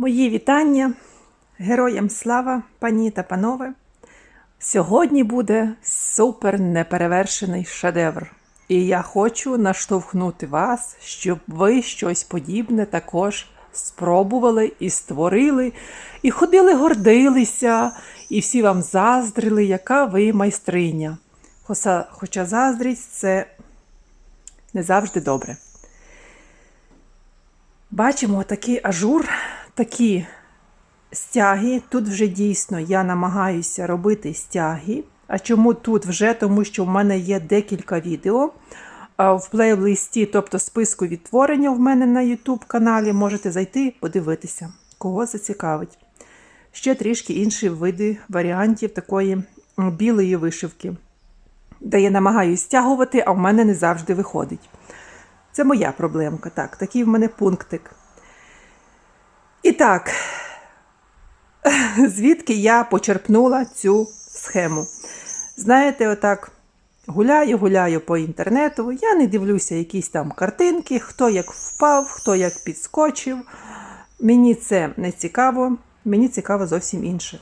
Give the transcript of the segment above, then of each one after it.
Мої вітання героям слава, пані та панове. Сьогодні буде супер неперевершений шедевр. І я хочу наштовхнути вас, щоб ви щось подібне також спробували і створили, і ходили, гордилися, і всі вам заздрили, яка ви майстриня. Хоча, заздрість це не завжди добре. Бачимо такий ажур, такі стяги. Тут вже дійсно я намагаюся робити стяги. А чому тут вже? Тому що в мене є декілька відео в плейлисті, тобто списку відтворення в мене на YouTube каналі. Можете зайти подивитися, кого зацікавить. Ще трішки інші види варіантів такої білої вишивки, де я намагаюся стягувати, а в мене не завжди виходить. Це моя проблемка. Так, такий в мене пунктик. І так, звідки я почерпнула цю схему? Знаєте, отак гуляю, гуляю по інтернету, я не дивлюся якісь там картинки, хто як впав, хто як підскочив. Мені це не цікаво, мені цікаво зовсім інше.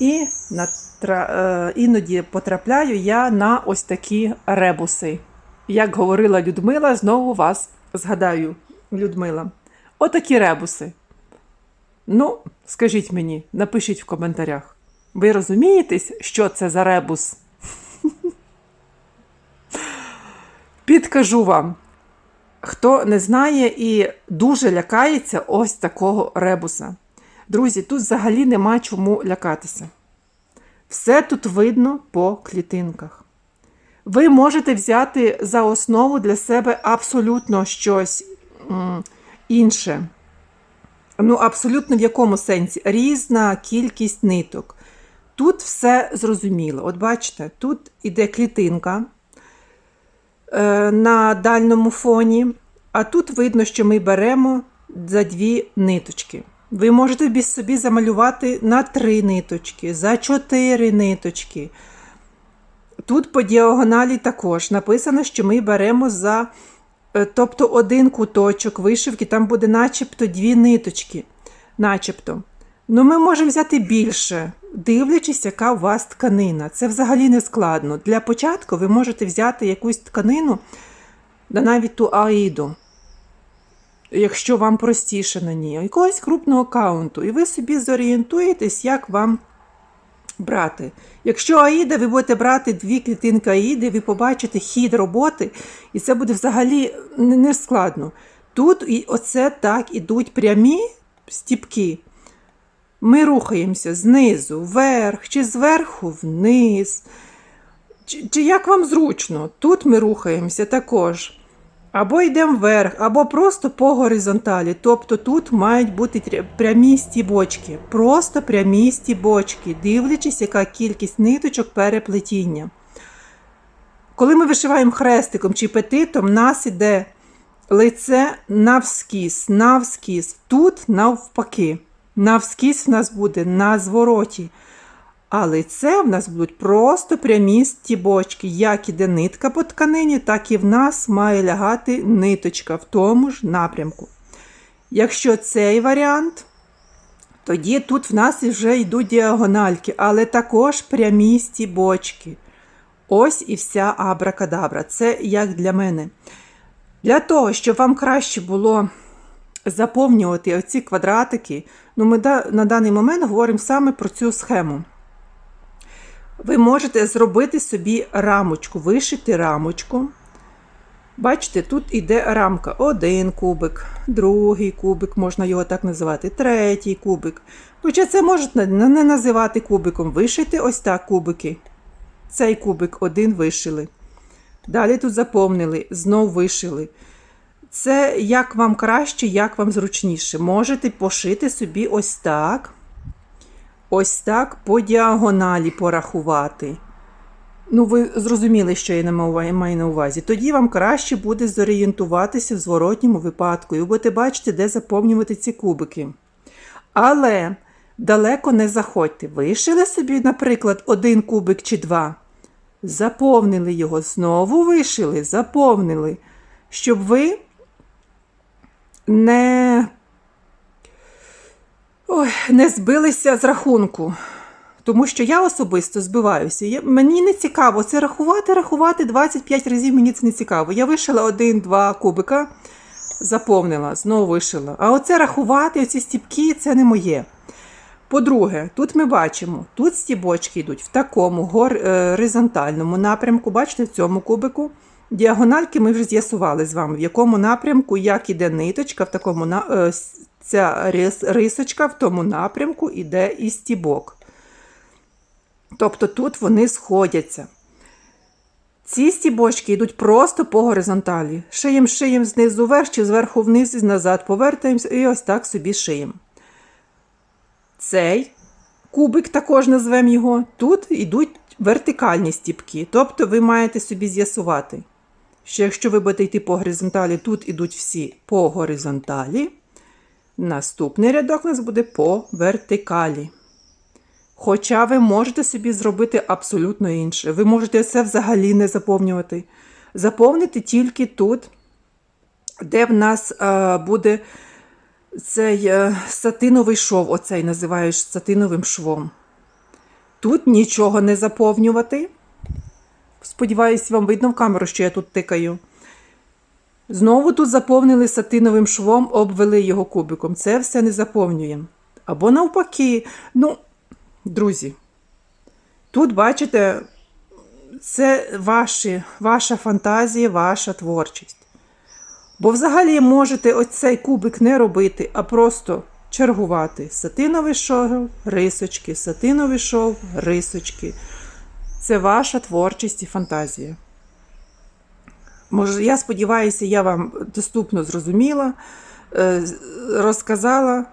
І натра... е, іноді потрапляю я на ось такі ребуси. Як говорила Людмила, знову вас згадаю, Людмила. Отакі ребуси. Ну, скажіть мені, напишіть в коментарях. Ви розумієтесь, що це за ребус? Підкажу вам, хто не знає і дуже лякається ось такого ребуса. Друзі, тут взагалі нема чому лякатися. Все тут видно по клітинках. Ви можете взяти за основу для себе абсолютно щось інше. Ну, абсолютно в якому сенсі? Різна кількість ниток. Тут все зрозуміло. От бачите, тут іде клітинка е, на дальньому фоні, а тут видно, що ми беремо за дві ниточки. Ви можете собі замалювати на три ниточки, за чотири ниточки. Тут по діагоналі також написано, що ми беремо за тобто один куточок вишивки, там буде начебто дві ниточки. Начебто. Ну, ми можемо взяти більше, дивлячись, яка у вас тканина. Це взагалі не складно. Для початку ви можете взяти якусь тканину, навіть ту аїду, якщо вам простіше на ній, якогось крупного каунту, і ви собі зорієнтуєтесь, як вам брати. Якщо Аїда, ви будете брати дві клітинки Аїди, ви побачите хід роботи, і це буде взагалі не, не складно. Тут і оце так ідуть прямі стіпки. Ми рухаємося знизу, вверх, чи зверху вниз. Чи, чи як вам зручно? Тут ми рухаємося також. Або йдемо вверх, або просто по горизонталі. Тобто тут мають бути прямі стібочки, просто прямі стібочки, дивлячись, яка кількість ниточок переплетіння. Коли ми вишиваємо хрестиком чи петитом, нас іде лице навскіз, навскіз. Тут навпаки. Навскіз в нас буде на звороті. А лице в нас будуть просто прямі стібочки. Як іде нитка по тканині, так і в нас має лягати ниточка в тому ж напрямку. Якщо цей варіант, тоді тут в нас вже йдуть діагональки, але також прямі стібочки. Ось і вся абракадабра. Це як для мене. Для того, щоб вам краще було заповнювати оці квадратики, ну ми на даний момент говоримо саме про цю схему. Ви можете зробити собі рамочку, вишити рамочку. Бачите, тут іде рамка. Один кубик, другий кубик, можна його так називати, третій кубик. Хоча це можна не називати кубиком. Вишити ось так кубики. Цей кубик один вишили. Далі тут заповнили, знов вишили. Це як вам краще, як вам зручніше. Можете пошити собі ось так. Ось так по діагоналі порахувати. Ну, ви зрозуміли, що я маю на увазі. Тоді вам краще буде зорієнтуватися в зворотньому випадку, і ви будете бачити, де заповнювати ці кубики. Але далеко не заходьте. Вишили собі, наприклад, один кубик чи два. Заповнили його, знову вишили, заповнили, щоб ви не Ой, не збилися з рахунку. Тому що я особисто збиваюся. Я, мені не цікаво це рахувати, рахувати 25 разів мені це не цікаво. Я вишила один-два кубика, заповнила, знову вишила. А оце рахувати, оці стіпки це не моє. По-друге, тут ми бачимо, тут стібочки йдуть в такому е, горизонтальному напрямку. Бачите, в цьому кубику. Діагональки ми вже з'ясували з вами, в якому напрямку, як іде ниточка, в такому е, ця рис, рисочка в тому напрямку іде і стібок. Тобто тут вони сходяться. Ці стібочки йдуть просто по горизонталі. Шиєм шиєм знизу вверх чи зверху вниз і назад повертаємося і ось так собі шиєм. Цей кубик також назвемо його. Тут йдуть вертикальні стіпки. Тобто ви маєте собі з'ясувати, що якщо ви будете йти по горизонталі, тут ідуть всі по горизонталі. Наступний рядок у нас буде по вертикалі. Хоча ви можете собі зробити абсолютно інше. Ви можете це взагалі не заповнювати. Заповнити тільки тут, де в нас е, буде цей е, сатиновий шов, оцей називаєш сатиновим швом. Тут нічого не заповнювати. Сподіваюсь, вам видно в камеру, що я тут тикаю. Знову тут заповнили сатиновим швом, обвели його кубиком. Це все не заповнюємо. Або навпаки, ну, друзі, тут бачите, це ваші, ваша фантазія, ваша творчість. Бо взагалі можете оцей кубик не робити, а просто чергувати сатиновий шов, рисочки, сатиновий шов, рисочки. Це ваша творчість і фантазія. Може, я сподіваюся, я вам доступно зрозуміла, е, розказала.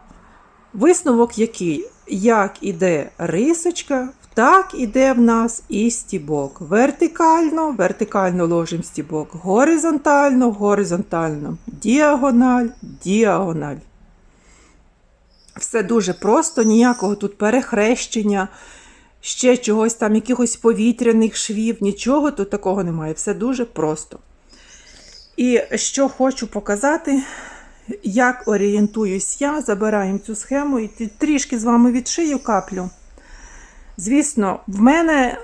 Висновок який? Як іде рисочка, так іде в нас і стібок. Вертикально, вертикально ложимо стібок, горизонтально, горизонтально, діагональ, діагональ. Все дуже просто, ніякого тут перехрещення, ще чогось там, якихось повітряних швів, нічого тут такого немає. Все дуже просто. І що хочу показати, як орієнтуюсь я, забираємо цю схему і трішки з вами відшию каплю. Звісно, в мене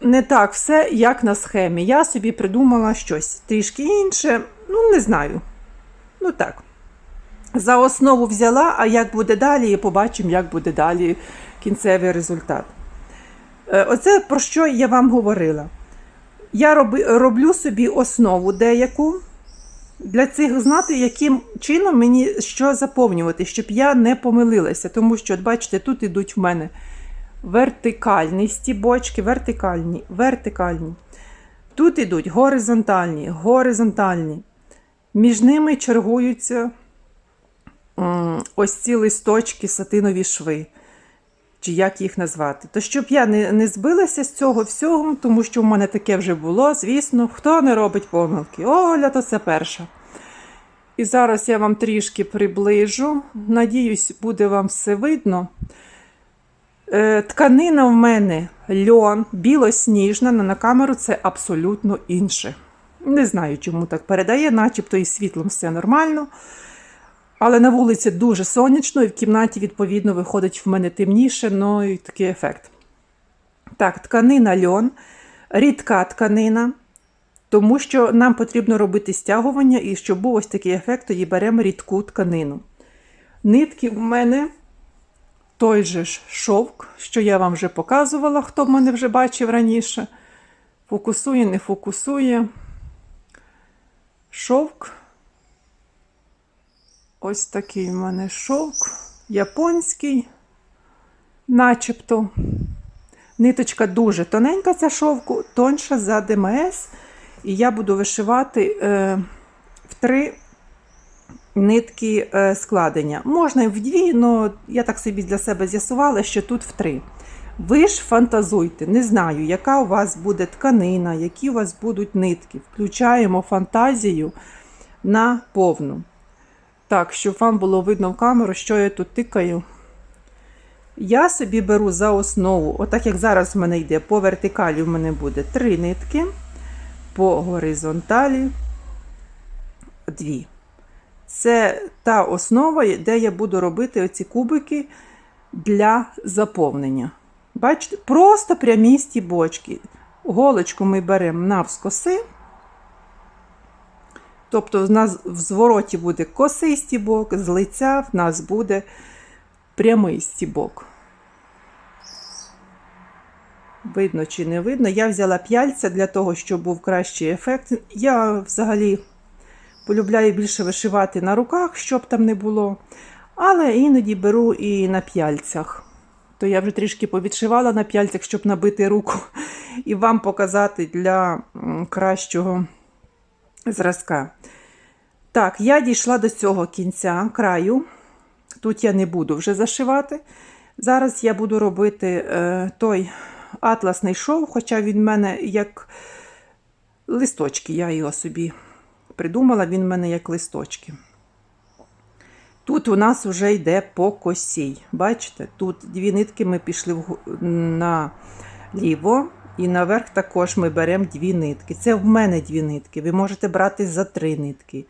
не так все, як на схемі. Я собі придумала щось трішки інше, ну не знаю. Ну так. За основу взяла, а як буде далі, і побачимо, як буде далі кінцевий результат. Е, Оце про що я вам говорила. Я роблю собі основу деяку для цих знати, яким чином мені що заповнювати, щоб я не помилилася. Тому що, от бачите, тут ідуть в мене вертикальні стібочки, вертикальні, вертикальні. Тут ідуть горизонтальні, горизонтальні. Між ними чергуються ось ці листочки, сатинові шви. Чи як їх назвати? То щоб я не, не збилася з цього всього, тому що в мене таке вже було, звісно, хто не робить помилки? Оля, то це перша. І зараз я вам трішки приближу. Надіюсь, буде вам все видно. Е, тканина в мене льон, білосніжна, але на камеру це абсолютно інше. Не знаю, чому так передає, начебто і світлом все нормально. Але на вулиці дуже сонячно, і в кімнаті, відповідно, виходить в мене темніше, ну і такий ефект. Так, тканина льон, рідка тканина, тому що нам потрібно робити стягування, і щоб був ось такий ефект, тоді беремо рідку тканину. Нитки в мене той же ж шовк, що я вам вже показувала, хто в мене вже бачив раніше. Фокусує, не фокусує. Шовк. Ось такий в мене шовк. Японський, начебто. Ниточка дуже тоненька, ця шовку, тонша за ДМС. І я буду вишивати е, в три нитки е, складення. Можна і в дві, але я так собі для себе з'ясувала, що тут в три. Ви ж фантазуйте, не знаю, яка у вас буде тканина, які у вас будуть нитки. Включаємо фантазію на повну. Так, щоб вам було видно в камеру, що я тут тикаю. Я собі беру за основу, отак як зараз в мене йде, по вертикалі в мене буде три нитки, по горизонталі дві. Це та основа, де я буду робити оці кубики для заповнення. Бачите, просто прямі стібочки. Голочку ми беремо навскоси. Тобто, в нас в звороті буде косий стібок, з лиця в нас буде прямий стібок. Видно чи не видно. Я взяла п'яльця для того, щоб був кращий ефект. Я взагалі полюбляю більше вишивати на руках, щоб там не було. Але іноді беру і на п'яльцях. То я вже трішки повідшивала на п'яльцях, щоб набити руку і вам показати для кращого зразка. Так, я дійшла до цього кінця краю. Тут я не буду вже зашивати. Зараз я буду робити е, той атласний шов, хоча він в мене як листочки, я його собі придумала, він в мене як листочки. Тут у нас вже йде по косій. Бачите, тут дві нитки ми пішли наліво, і наверх також ми беремо дві нитки. Це в мене дві нитки. Ви можете брати за три нитки.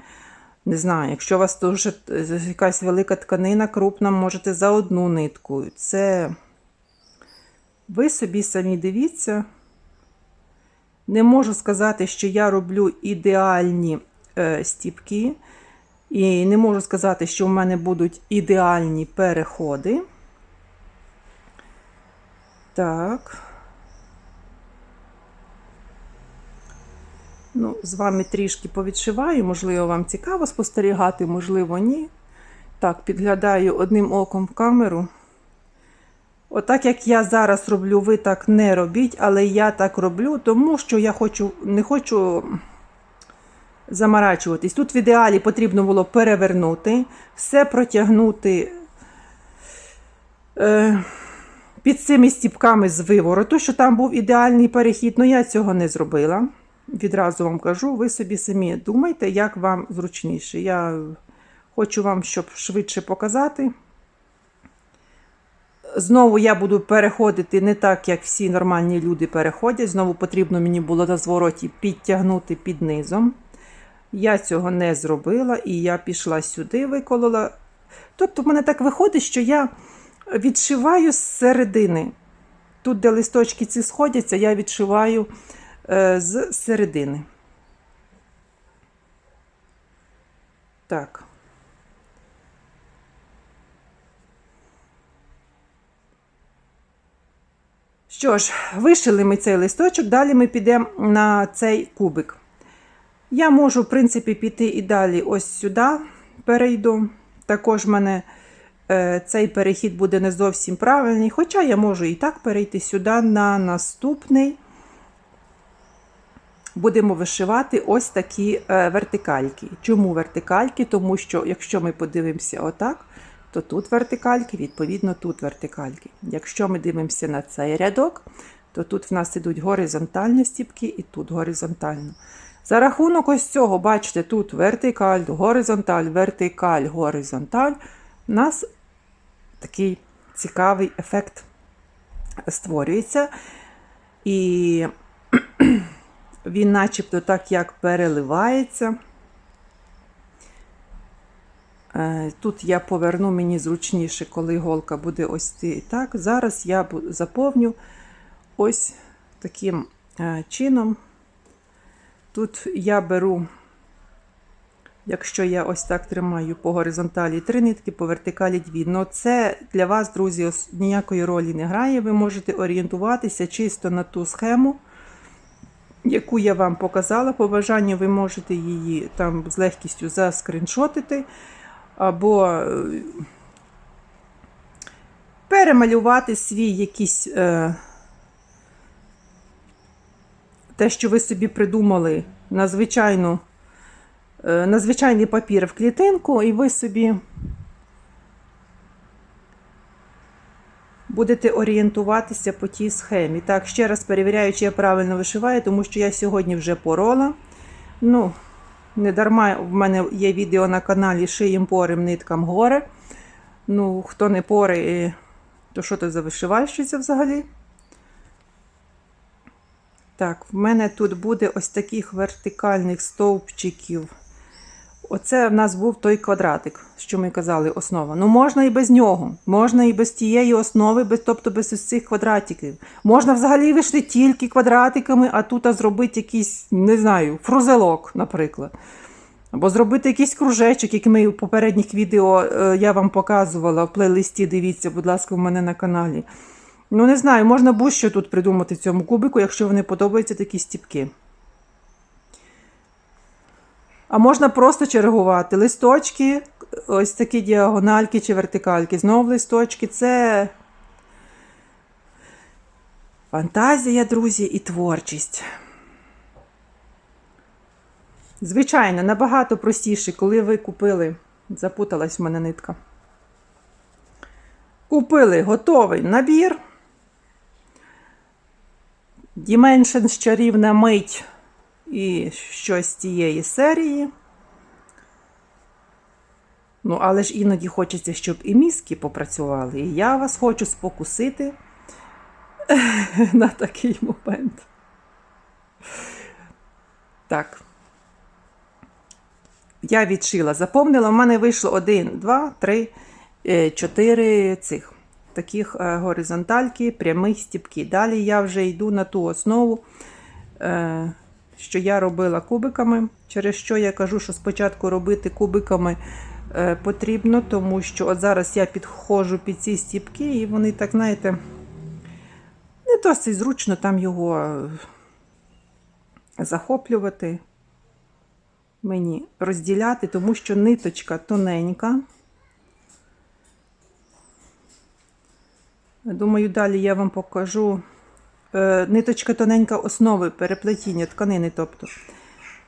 Не знаю, якщо у вас дуже е, якась велика тканина крупна, можете за одну нитку. Це ви собі самі дивіться. Не можу сказати, що я роблю ідеальні е, стіпки. І не можу сказати, що в мене будуть ідеальні переходи. Так. Ну, з вами трішки повідшиваю, можливо, вам цікаво спостерігати, можливо, ні. Так, підглядаю одним оком в камеру. Отак, як я зараз роблю, ви так не робіть, але я так роблю, тому що я хочу, не хочу замарачуватись. Тут в ідеалі потрібно було перевернути, все протягнути е, під цими стіпками з вивороту, що там був ідеальний перехід, але я цього не зробила. Відразу вам кажу, ви собі самі думайте, як вам зручніше. Я хочу вам, щоб швидше показати. Знову я буду переходити не так, як всі нормальні люди переходять. Знову потрібно мені було на звороті підтягнути під низом. Я цього не зробила, і я пішла сюди, виколола. Тобто, в мене так виходить, що я відшиваю з середини. Тут, де листочки ці сходяться, я відшиваю з середини. Так. Що ж, вишили ми цей листочок, далі ми підемо на цей кубик. Я можу, в принципі, піти і далі ось сюди перейду. Також в мене е, цей перехід буде не зовсім правильний, хоча я можу і так перейти сюди на наступний. Будемо вишивати ось такі е, вертикальки. Чому вертикальки? Тому що, якщо ми подивимося отак, то тут вертикальки, відповідно, тут вертикальки. Якщо ми дивимося на цей рядок, то тут в нас ідуть горизонтальні стіпки і тут горизонтально. За рахунок ось цього, бачите, тут вертикаль, горизонталь, вертикаль, горизонталь. У нас такий цікавий ефект створюється. І він начебто так як переливається. Е, Тут я поверну мені зручніше, коли голка буде ось і так. Зараз я заповню ось таким е, чином. Тут я беру, якщо я ось так тримаю по горизонталі три нитки, по вертикалі дві. Но це для вас, друзі, ніякої ролі не грає. Ви можете орієнтуватися чисто на ту схему, яку я вам показала. По бажанню ви можете її там з легкістю заскріншотити або е, перемалювати свій якийсь. Е, те, що ви собі придумали на звичайну, е, на звичайний папір в клітинку, і ви собі будете орієнтуватися по тій схемі. Так, ще раз перевіряю, чи я правильно вишиваю, тому що я сьогодні вже порола. Ну, не дарма в мене є відео на каналі Шиєм порим ниткам горе. Ну, хто не пори, е, то що це за вишивальщиця взагалі? Так, в мене тут буде ось таких вертикальних стовпчиків Оце в нас був той квадратик, що ми казали, основа. Ну можна і без нього, можна і без тієї основи, без, тобто без ось цих квадратиків. Можна взагалі вишити тільки квадратиками, а тут зробити якийсь, не знаю, фрузелок, наприклад. Або зробити якийсь кружечок, який ми в попередніх відео е, я вам показувала в плейлисті. Дивіться, будь ласка, в мене на каналі. Ну, не знаю, можна будь-що тут придумати в цьому кубику, якщо вони подобаються такі стіпки. А можна просто чергувати листочки, ось такі діагональки чи вертикальки. Знову листочки. Це фантазія, друзі, і творчість. Звичайно, набагато простіше, коли ви купили, запуталась в мене нитка. Купили готовий набір. Dimensions чарівна мить і щось з цієї серії. Ну, але ж іноді хочеться, щоб і мізки попрацювали. І я вас хочу спокусити на такий момент. Так. Я відшила, заповнила. У мене вийшло 1, 2, 3, 4 цих таких е, горизонтальки, прямих стіпки. Далі я вже йду на ту основу, е, що я робила кубиками. Через що я кажу, що спочатку робити кубиками е, потрібно, тому що от зараз я підходжу під ці стіпки, і вони так, знаєте, не досить зручно там його е, захоплювати мені розділяти, тому що ниточка тоненька. Думаю, далі я вам покажу ниточка тоненька основи переплетіння тканини. тобто.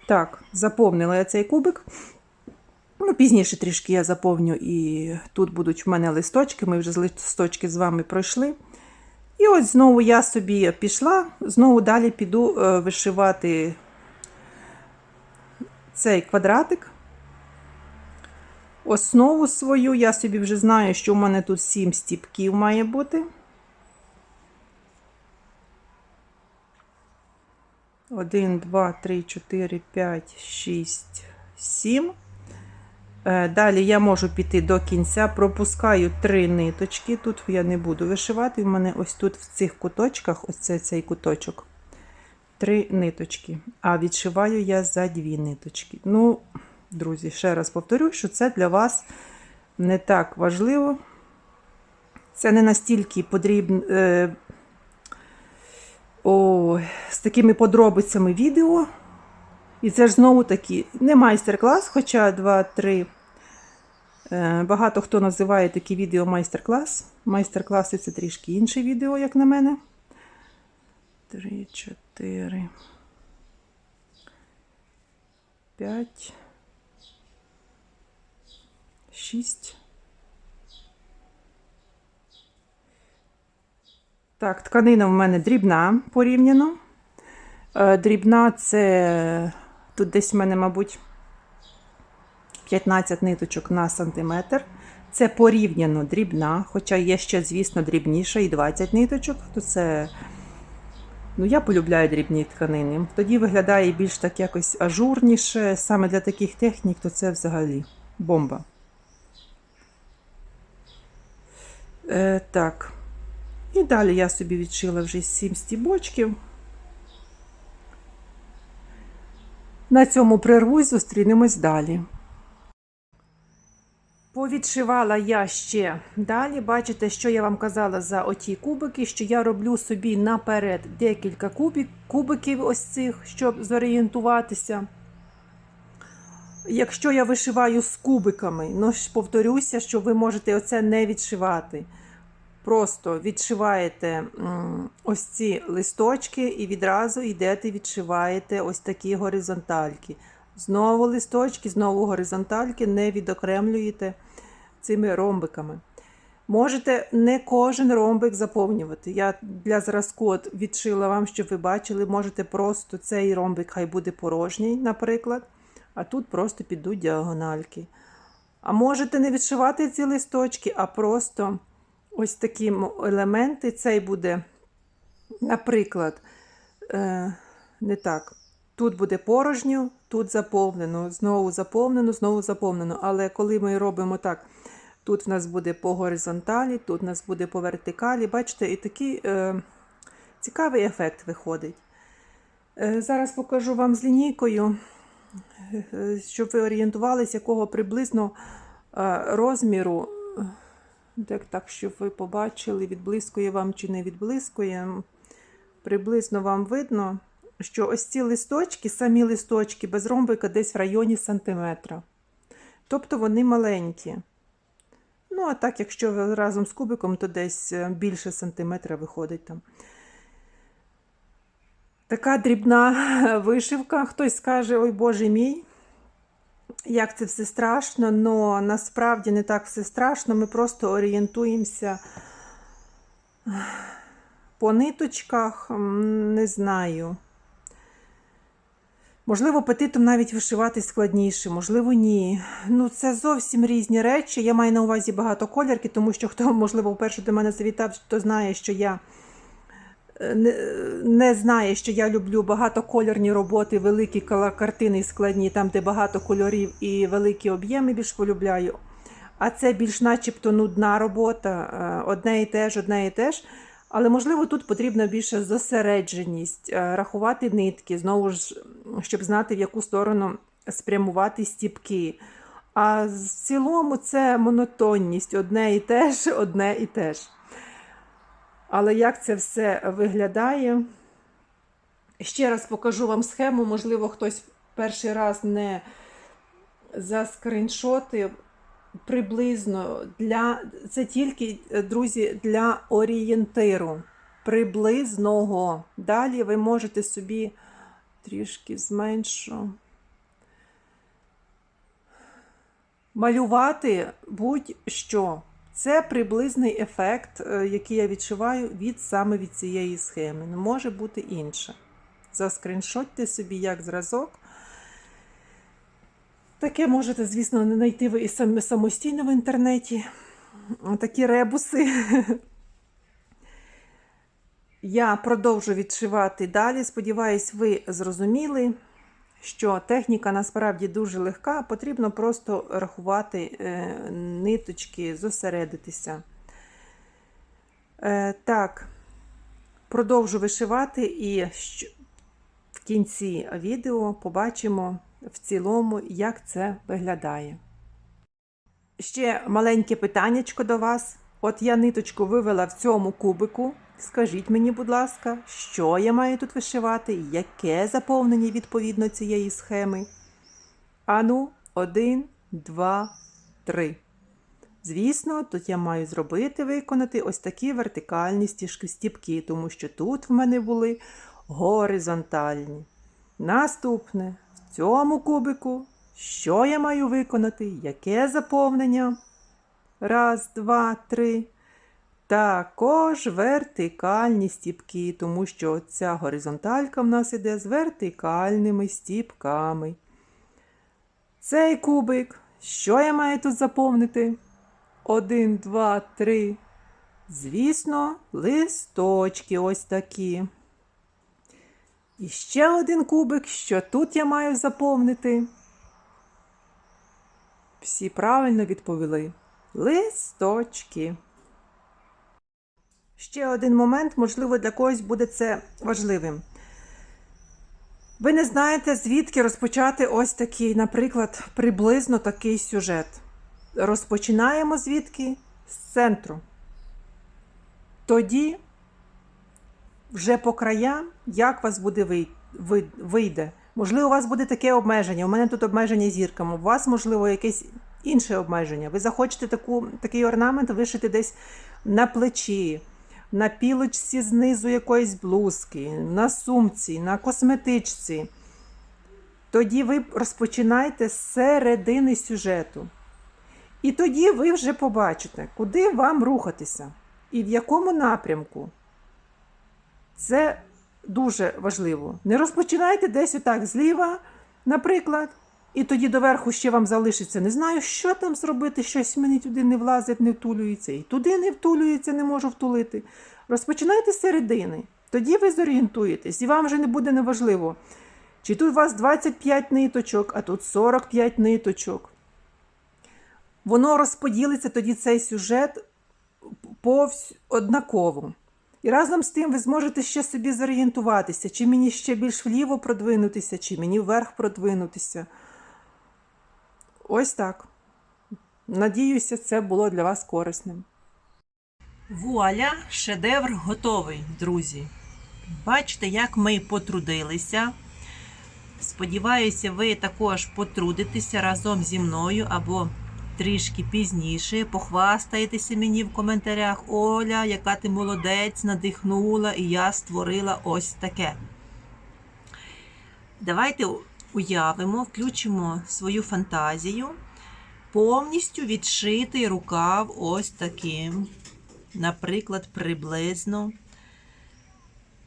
Так, заповнила я цей кубик. Ну, Пізніше трішки я заповню, і тут будуть в мене листочки. Ми вже з листочки з вами пройшли. І ось знову я собі пішла, знову далі піду е, вишивати цей квадратик. Основу свою я собі вже знаю, що в мене тут 7 стіпків має бути. Один, два, три, чотири, п'ять, шість, сім. Е, Далі я можу піти до кінця, пропускаю три ниточки. Тут я не буду вишивати. У мене ось тут в цих куточках, ось це цей куточок, три ниточки. А відшиваю я за дві ниточки. Ну, друзі, ще раз повторю, що це для вас не так важливо. Це не настільки потрібно. О, з такими подробицями відео. І це ж знову таки не майстер-клас, хоча 2-3. Е, багато хто називає такі відео майстер-клас. Майстер-класи це трішки інше відео, як на мене. 3, 4, 5, 6. Так, тканина в мене дрібна порівняно. Е, Дрібна це тут десь в мене, мабуть, 15 ниточок на сантиметр. Це порівняно дрібна, хоча є ще, звісно, дрібніша і 20 ниточок. То це, ну, я полюбляю дрібні тканини. Тоді виглядає більш так якось ажурніше. Саме для таких технік, то це взагалі бомба. Е, Так. І далі я собі відшила вже 7 стібочків. На цьому прервусь, зустрінемось далі. Повідшивала я ще далі. Бачите, що я вам казала за оті кубики, що я роблю собі наперед декілька кубик, кубиків ось цих, щоб зорієнтуватися. Якщо я вишиваю з кубиками, ну повторюся, що ви можете оце не відшивати. Просто відшиваєте ось ці листочки і відразу йдете, відшиваєте ось такі горизонтальки. Знову листочки, знову горизонтальки, не відокремлюєте цими ромбиками. Можете не кожен ромбик заповнювати. Я для зразку от відшила вам, щоб ви бачили, можете просто цей ромбик хай буде порожній, наприклад. А тут просто підуть діагональки. А можете не відшивати ці листочки, а просто ось такі елементи. Цей буде, наприклад, е, не так. Тут буде порожньо, тут заповнено, знову заповнено, знову заповнено. Але коли ми робимо так, тут в нас буде по горизонталі, тут в нас буде по вертикалі. Бачите, і такий е, цікавий ефект виходить. Е, зараз покажу вам з лінійкою, е, щоб ви орієнтувалися, якого приблизно е, розміру. Так, так, щоб ви побачили, відблискує вам чи не відблискує. Приблизно вам видно, що ось ці листочки, самі листочки без ромбика десь в районі сантиметра. Тобто вони маленькі. Ну, а так, якщо разом з кубиком, то десь е, більше сантиметра виходить там. Така дрібна вишивка. Хтось скаже, ой Боже мій, як це все страшно, але насправді не так все страшно. Ми просто орієнтуємося по ниточках, не знаю. Можливо, петитом навіть вишивати складніше, можливо, ні. Ну, це зовсім різні речі. Я маю на увазі багатоколірки, тому що хто, можливо, вперше до мене завітав, то знає, що я е, не, знає, що я люблю багатокольорні роботи, великі картини складні, там, де багато кольорів і великі об'єми більш полюбляю. А це більш начебто нудна робота, е, одне і те одне і те. Але можливо тут потрібна більше зосередженість, е, рахувати нитки, знову ж, щоб знати, в яку сторону спрямувати стіпки. А в цілому це монотонність, одне і те ж, одне і те ж. Але як це все виглядає? Ще раз покажу вам схему, можливо, хтось перший раз не заскріншотив приблизно для це тільки, друзі, для орієнтиру. Приблизного. Далі ви можете собі трішки зменшу. Малювати будь-що. Це приблизний ефект, е, який я відчуваю від саме від цієї схеми. Не може бути інше. Заскріншотьте собі як зразок. Таке можете, звісно, не знайти ви і самостійно в інтернеті. Такі ребуси. Я продовжу відшивати далі. Сподіваюсь, ви зрозуміли, що техніка насправді дуже легка, потрібно просто рахувати е, ниточки, зосередитися. Е, так, продовжу вишивати і в кінці відео побачимо в цілому, як це виглядає. Ще маленьке питаннячко до вас. От я ниточку вивела в цьому кубику. Скажіть мені, будь ласка, що я маю тут вишивати, яке заповнення відповідно цієї схеми? Ану, один, два, три. Звісно, тут я маю зробити, виконати ось такі вертикальні стіжки стіпки, тому що тут в мене були горизонтальні. Наступне, в цьому кубику, що я маю виконати, яке заповнення? Раз, два, три. Також вертикальні стіпки, тому що ця горизонталька в нас іде з вертикальними стіпками. Цей кубик, що я маю тут заповнити? Один, два, три. Звісно, листочки ось такі. І ще один кубик, що тут я маю заповнити. Всі правильно відповіли. Листочки. Ще один момент, можливо, для когось буде це важливим. Ви не знаєте, звідки розпочати ось такий, наприклад, приблизно такий сюжет. Розпочинаємо звідки? З центру. Тоді вже по краям, як вас буде вийде. Можливо, у вас буде таке обмеження. У мене тут обмеження зірками, у вас, можливо, якесь інше обмеження. Ви захочете таку, такий орнамент вишити десь на плечі, на пілочці знизу якоїсь блузки, на сумці, на косметичці. Тоді ви розпочинаєте з середини сюжету. І тоді ви вже побачите, куди вам рухатися і в якому напрямку. Це дуже важливо. Не розпочинайте десь отак зліва, наприклад, і тоді доверху ще вам залишиться. Не знаю, що там зробити, щось мені туди не влазить, не втулюється, і туди не втулюється, не можу втулити. Розпочинайте з середини. Тоді ви зорієнтуєтесь, і вам вже не буде неважливо, Чи тут у вас 25 ниточок, а тут 45 ниточок. Воно розподілиться тоді цей сюжет повсь однаково. І разом з тим ви зможете ще собі зорієнтуватися, чи мені ще більш вліво продвинутися, чи мені вверх продвинутися. Ось так. Надіюся, це було для вас корисним. Вуаля, шедевр готовий, друзі. Бачите, як ми потрудилися. Сподіваюся, ви також потрудитеся разом зі мною або трішки пізніше. Похвастаєтеся мені в коментарях. Оля, яка ти молодець, надихнула, і я створила ось таке. Давайте уявимо, включимо свою фантазію. Повністю відшитий рукав ось таким наприклад, приблизно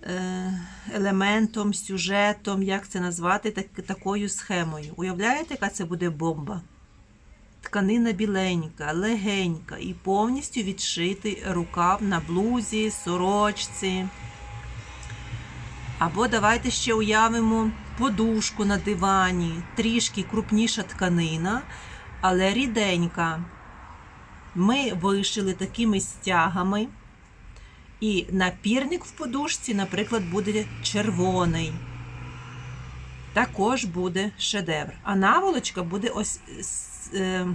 е, елементом, сюжетом, як це назвати, так, такою схемою. Уявляєте, яка це буде бомба? Тканина біленька, легенька і повністю відшитий рукав на блузі, сорочці. Або давайте ще уявимо подушку на дивані, трішки крупніша тканина, але ріденька. Ми вишили такими стягами, і напірник в подушці, наприклад, буде червоний. Також буде шедевр. А наволочка буде ось е,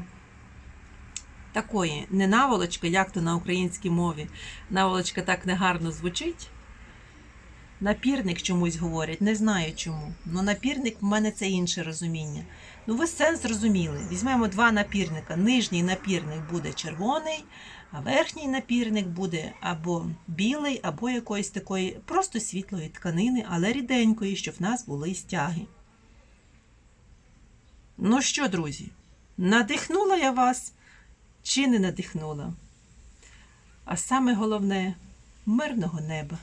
такої, не наволочка, як то на українській мові. Наволочка так негарно звучить. Напірник чомусь говорять, не знаю чому. Ну, напірник в мене це інше розуміння. Ну, ви сенс зрозуміли. Візьмемо два напірника. Нижній напірник буде червоний, а верхній напірник буде або білий, або якоїсь такої просто світлої тканини, але ріденької, щоб в нас були стяги. Ну що, друзі, надихнула я вас чи не надихнула? А саме головне мирного неба.